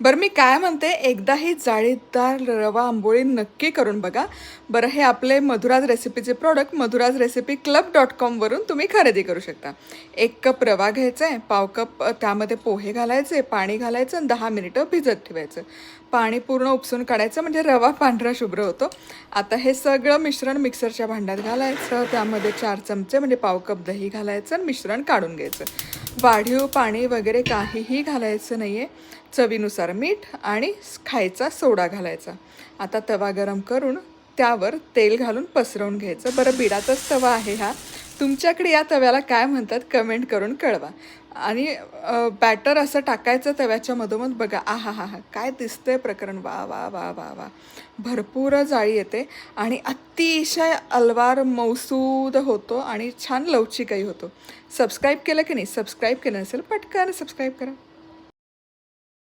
बरं मी काय म्हणते एकदा ही जाळीदार रवा आंबोळी नक्की करून बघा. बरं हे आपले Madhuraj रेसिपीचे product Madhura's recipe club dot कॉमवरून तुम्ही खरेदी करू शकता. एक कप रवा घ्यायचा आहे पाव कप त्यामध्ये पोहे घालायचे पाणी घालायचं आणि दहा मिनिटं भिजत ठेवायचं. पाणी पूर्ण उपसून काढायचं म्हणजे रवा पांढरा शुभ्र होतो. आता हे सगळं मिश्रण मिक्सरच्या भांड्यात घालायचं त्यामध्ये चार चमचे म्हणजे पाव कप दही घालायचं आणि मिश्रण काढून घ्यायचं. वाढीव पाणी वगैरे काहीही घालायचं नाही आहे चवीनुसार चवीनुसार मीठ आणि खायचा सोडा घालायचा. आता तवा गरम करून त्यावर तेल घालून पसरवून घ्यायचं. बरं बिडाचाच तवा आहे हा. तुमच्याकडे या तव्याला काय म्हणतात कमेंट करून कळवा. आणि बॅटर असं टाकायचं तव्याच्या मधोमध बघा. आ हा हा. हा काय दिसतंय प्रकरण. वा वा वा वा वा. भरपूर जाळी येते. आणि अतिशय अलवार मौसूद होतो आणि छान लवचिकही होतो. सबस्क्राईब केलं की नाही? सबस्क्राईब केलं नसेल पटकन सबस्क्राईब करा.